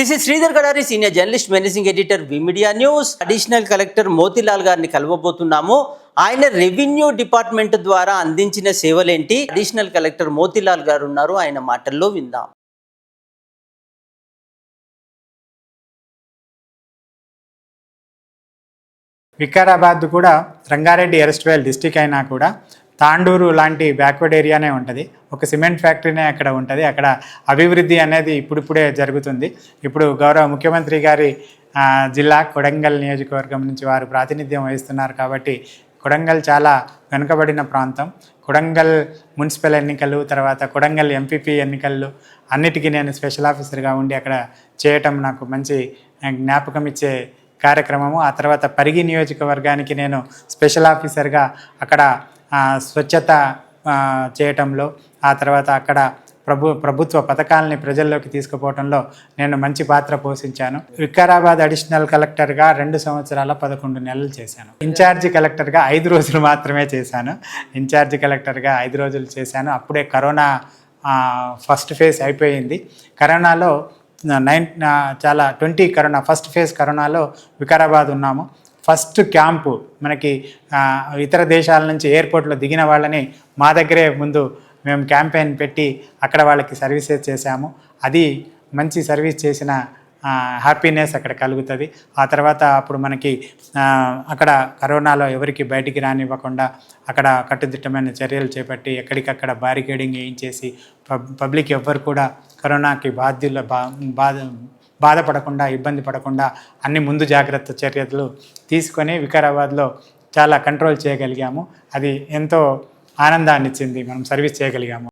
This is Sridhar Kadari senior journalist managing editor V media news additional collector Motilal గారిని కలవబోతున్నాము. ఆయన revenue department ద్వారా అందించిన సేవలేంటి? Additional collector Motilal గారు ఉన్నారు. ఆయన మాటల్లో విందాం. వికారాబాద్ కూడా రంగారెడ్డి ఎరస్ట్వేల్ డిస్టిక్ అయినా కూడా తాండూరు లాంటి బ్యాక్వర్డ్ ఏరియానే ఉంటుంది. ఒక సిమెంట్ ఫ్యాక్టరీనే అక్కడ ఉంటుంది. అక్కడ అభివృద్ధి అనేది ఇప్పుడిప్పుడే జరుగుతుంది. ఇప్పుడు గౌరవ ముఖ్యమంత్రి గారి జిల్లా కొడంగల్ నియోజకవర్గం నుంచి వారు ప్రాతినిధ్యం వహిస్తున్నారు కాబట్టి కొడంగల్ చాలా వెనుకబడిన ప్రాంతం. కొడంగల్ మున్సిపల్ ఎన్నికలు తర్వాత కొడంగల్ ఎంపీపీ ఎన్నికలు అన్నిటికీ నేను స్పెషల్ ఆఫీసర్గా ఉండి అక్కడ చేయటం నాకు మంచి జ్ఞాపకం ఇచ్చే కార్యక్రమము. ఆ తర్వాత పరిగి నియోజకవర్గానికి నేను స్పెషల్ ఆఫీసర్గా అక్కడ స్వచ్ఛత చేయటంలో ఆ తర్వాత అక్కడ ప్రభు ప్రభుత్వ పథకాలని ప్రజల్లోకి తీసుకుపోవడంలో నేను మంచి పాత్ర పోషించాను. వికారాబాద్ అడిషనల్ కలెక్టర్గా రెండు సంవత్సరాల పదకొండు నెలలు చేశాను. ఇన్ఛార్జి కలెక్టర్గా ఐదు రోజులు మాత్రమే చేశాను. ఇన్ఛార్జి కలెక్టర్గా ఐదు రోజులు చేశాను. అప్పుడే కరోనా ఫస్ట్ ఫేజ్ అయిపోయింది. కరోనాలో నైన్ చాలా ట్వంటీ కరోనా ఫస్ట్ ఫేజ్ కరోనాలో వికారాబాద్ ఉన్నాము. ఫస్ట్ క్యాంపు మనకి ఇతర దేశాల నుంచి ఎయిర్పోర్ట్లో దిగిన వాళ్ళని మా దగ్గరే ముందు మేము క్యాంపెయిన్ పెట్టి అక్కడ వాళ్ళకి సర్వీసెస్ చేశాము. అది మంచి సర్వీస్ చేసిన హ్యాపీనెస్ అక్కడ కలుగుతుంది. ఆ తర్వాత అప్పుడు మనకి అక్కడ కరోనాలో ఎవరికి బయటికి రానివ్వకుండా అక్కడ కట్టుదిట్టమైన చర్యలు చేపట్టి ఎక్కడికక్కడ బ్యారికేడింగ్ వేయించేసి పబ్ పబ్లిక్ ఎవ్వరు కూడా కరోనాకి బాధ్యుల బా బాధ బాధపడకుండా ఇబ్బంది పడకుండా అన్ని ముందు జాగ్రత్త చర్యలు తీసుకొని వికారాబాద్లో చాలా కంట్రోల్ చేయగలిగాము. అది ఎంతో ఆనందాన్ని ఇచ్చింది మనం సర్వీస్ చేయగలిగాము.